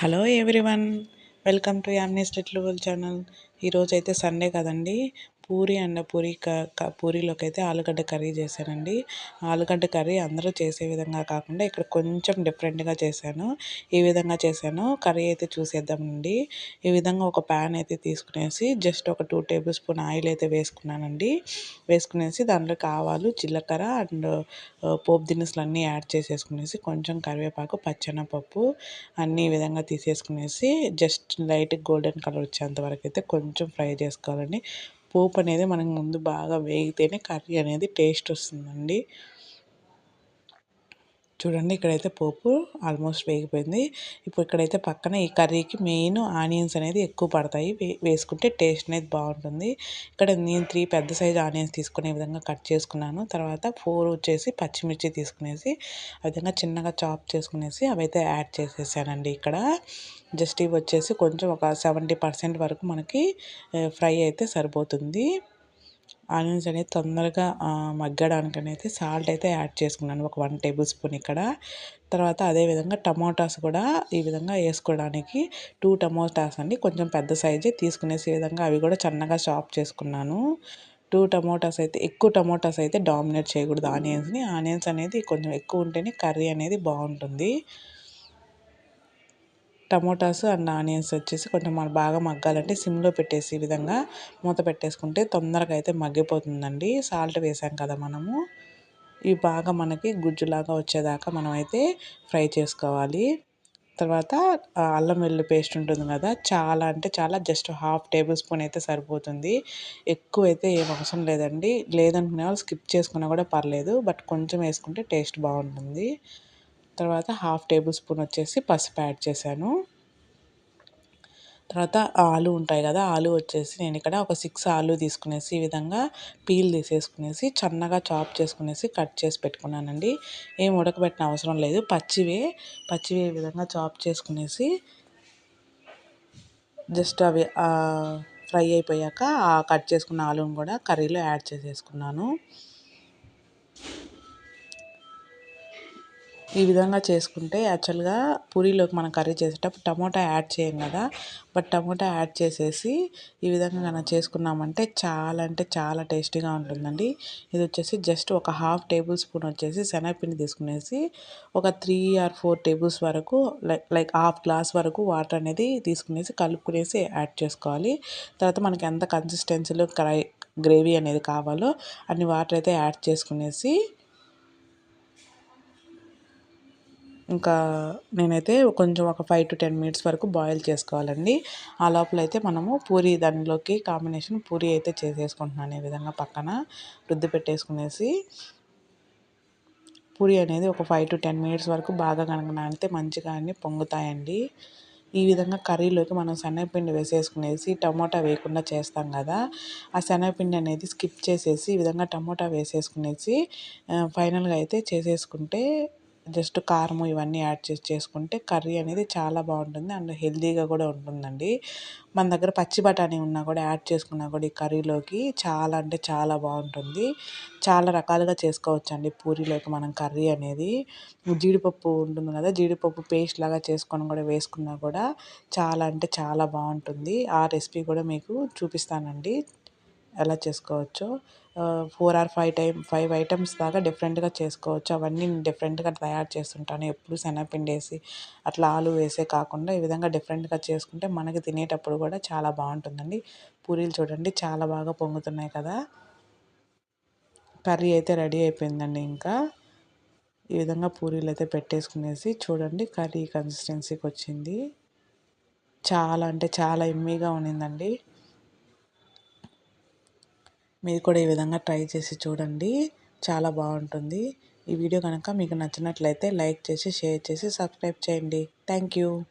Hello everyone welcome to యామ్నీస్ little channel. ఈరోజు అయితే సండే కదండి. పూరి అండ్ పూరి క పూరీలోకి అయితే ఆలుగడ్డ కర్రీ చేశానండి ఆలుగడ్డ కర్రీ అందరూ చేసే విధంగా కాకుండా ఇక్కడ కొంచెం డిఫరెంట్గా చేశాను. ఈ విధంగా చేశాను. కర్రీ అయితే చూసేద్దామండి. ఈ విధంగా ఒక ప్యాన్ అయితే తీసుకునేసి జస్ట్ ఒక టూ టేబుల్ స్పూన్ ఆయిల్ అయితే వేసుకున్నానండి. వేసుకునేసి దాంట్లోకి ఆవాలు జీలకర్ర అండ్ పోపు దినుసులు అన్నీ యాడ్ చేసేసుకునేసి కొంచెం కరివేపాకు పచ్చెనపప్పు అన్నీ ఈ విధంగా తీసేసుకునేసి జస్ట్ లైట్ గోల్డెన్ కలర్ వచ్చేంత వరకు అయితే కొంచెం ఫ్రై చేసుకోవాలండి. పోపు అనేది మనకు ముందు బాగా వేగితేనే కర్రీ అనేది టేస్ట్ వస్తుందండి. చూడండి ఇక్కడైతే పోపు ఆల్మోస్ట్ వేగిపోయింది. ఇప్పుడు ఇక్కడైతే పక్కన ఈ కర్రీకి మెయిన్ ఆనియన్స్ అనేది ఎక్కువ పడతాయి. వేసుకుంటే టేస్ట్ అనేది బాగుంటుంది. ఇక్కడ నేను త్రీ పెద్ద సైజ్ ఆనియన్స్ తీసుకునే విధంగా కట్ చేసుకున్నాను. తర్వాత ఫోర్ వచ్చేసి పచ్చిమిర్చి తీసుకునేసి ఆ విధంగా చిన్నగా చాప్ చేసుకునేసి అవైతే యాడ్ చేసేసానండి ఇక్కడ. జస్ట్ ఇవి వచ్చేసి కొంచెం ఒక సెవెంటీ పర్సెంట్ వరకు మనకి ఫ్రై అయితే సరిపోతుంది. ఆనియన్స్ అనేది తొందరగా మగ్గడానికి అనేది సాల్ట్ అయితే యాడ్ చేసుకున్నాను. ఒక వన్ టేబుల్ స్పూన్ ఇక్కడ. తర్వాత అదేవిధంగా టమోటాస్ కూడా ఈ విధంగా వేసుకోవడానికి టూ టమోటాస్ అండి. కొంచెం పెద్ద సైజే తీసుకునేసి విధంగా అవి కూడా చిన్నగా చాప్ చేసుకున్నాను. టూ టమోటాస్ అయితే ఎక్కువ టమోటాస్ అయితే డామినేట్ చేయకూడదు ఆనియన్స్ని. ఆనియన్స్ అనేది కొంచెం ఎక్కువ ఉంటేనే కర్రీ అనేది బాగుంటుంది. టమోటాస్ అండ్ ఆనియన్స్ వచ్చేసి కొంచెం మనం బాగా మగ్గాలంటే సిమ్లో పెట్టేసి ఈ విధంగా మూత పెట్టేసుకుంటే తొందరగా అయితే మగ్గిపోతుందండి. సాల్ట్ వేసాం కదా మనము. ఇవి బాగా మనకి గుజ్జులాగా వచ్చేదాకా మనం అయితే ఫ్రై చేసుకోవాలి. తర్వాత అల్లం వెల్లు పేస్ట్ ఉంటుంది కదా చాలా అంటే చాలా జస్ట్ హాఫ్ టేబుల్ స్పూన్ అయితే సరిపోతుంది. ఎక్కువ అయితే ఏం అవసరం లేదండి. లేదనుకునే వాళ్ళు స్కిప్ చేసుకున్నా కూడా పర్లేదు బట్ కొంచెం వేసుకుంటే టేస్ట్ బాగుంటుంది. తర్వాత హాఫ్ టేబుల్ స్పూన్ వచ్చేసి పసుపు యాడ్ చేశాను. తర్వాత ఆలు ఉంటాయి కదా ఆలు వచ్చేసి నేను ఇక్కడ ఒక సిక్స్ ఆలు తీసుకునేసి ఈ విధంగా పీల్ తీసేసుకునేసి చన్నగా చాప్ చేసుకునేసి కట్ చేసి పెట్టుకున్నానండి. ఏం ఉడకబెట్టిన అవసరం లేదు పచ్చివే పచ్చివే ఈ విధంగా చాప్ చేసుకునేసి జస్ట్ అవి ఫ్రై అయిపోయాక కట్ చేసుకున్న ఆలును కూడా కర్రీలో యాడ్ చేసేసుకున్నాను. ఈ విధంగా చేసుకుంటే యాక్చువల్గా పూరీలోకి మనం కర్రీ చేసేటప్పుడు టమోటా యాడ్ చేయం కదా. బట్ టమోటా యాడ్ చేసేసి ఈ విధంగా మనం చేసుకున్నామంటే చాలా అంటే చాలా టేస్టీగా ఉంటుందండి. ఇది వచ్చేసి జస్ట్ ఒక హాఫ్ టేబుల్ స్పూన్ వచ్చేసి శనగపిండి తీసుకునేసి ఒక త్రీ ఆర్ ఫోర్ టేబుల్స్ వరకు లైక్ లైక్ హాఫ్ గ్లాస్ వరకు వాటర్ అనేది తీసుకునేసి కలుపుకునేసి యాడ్ చేసుకోవాలి. తర్వాత మనకి ఎంత కన్సిస్టెన్సీలో క్రై గ్రేవీ అనేది కావాలో అన్ని వాటర్ అయితే యాడ్ చేసుకునేసి ఇంకా నేనైతే కొంచెం ఒక ఫైవ్ టు టెన్ మినిట్స్ వరకు బాయిల్ చేసుకోవాలండి. ఆ లోపల అయితే మనము పూరి దానిలోకి కాంబినేషన్ పూరి అయితే చేసేసుకుంటున్నాను ఈ విధంగా పక్కన. రుద్ది పెట్టేసుకునేసి పూరి అనేది ఒక ఫైవ్ టు టెన్ మినిట్స్ వరకు బాగా కనుక నానితే మంచిగా అన్ని పొంగుతాయండి. ఈ విధంగా కర్రీలోకి మనం శనగపిండి వేసేసుకునేసి టమోటా వేయకుండా చేస్తాం కదా ఆ శనగపిండి అనేది స్కిప్ చేసేసి ఈ విధంగా టమోటా వేసేసుకునేసి ఫైనల్గా అయితే చేసేసుకుంటే జస్ట్ కారం ఇవన్నీ యాడ్ చేసి చేసుకుంటే కర్రీ అనేది చాలా బాగుంటుంది. అండ్ హెల్తీగా కూడా ఉంటుందండి. మన దగ్గర పచ్చి బఠానీ ఉన్నా కూడా యాడ్ చేసుకున్నా కూడా ఈ కర్రీలోకి చాలా అంటే చాలా బాగుంటుంది. చాలా రకాలుగా చేసుకోవచ్చు అండి పూరీలోకి మనం కర్రీ అనేది. జీడిపప్పు ఉంటుంది కదా జీడిపప్పు పేస్ట్ లాగా చేసుకొని కూడా వేసుకున్నా కూడా చాలా అంటే చాలా బాగుంటుంది. ఆ రెసిపీ కూడా మీకు చూపిస్తానండి. ఎలా చేసుకోవచ్చో four or five time five items దాకా డిఫరెంట్గా చేసుకోవచ్చు. అవన్నీ డిఫరెంట్గా తయారు చేస్తుంటాను. ఎప్పుడు శనగపిండి వేసి అట్లా ఆలు వేసే కాకుండా ఈ విధంగా డిఫరెంట్గా చేసుకుంటే మనకి తినేటప్పుడు కూడా చాలా బాగుంటుందండి. పూరీలు చూడండి చాలా బాగా పొంగుతున్నాయి కదా. కర్రీ అయితే రెడీ అయిపోయిందండి ఇంకా. ఈ విధంగా పూరీలు అయితే పెట్టేసుకునేసి చూడండి కర్రీ కన్సిస్టెన్సీకి వచ్చింది. చాలా అంటే చాలా ఎమ్మీగా ఉన్నిందండి. మీరు కూడా ఈ విధంగా ట్రై చేసి చూడండి. చాలా బాగుంటుంది. ఈ వీడియో కనుక మీకు నచ్చినట్లయితే లైక్ చేసి షేర్ చేసి సబ్స్క్రైబ్ చేయండి. Thank you.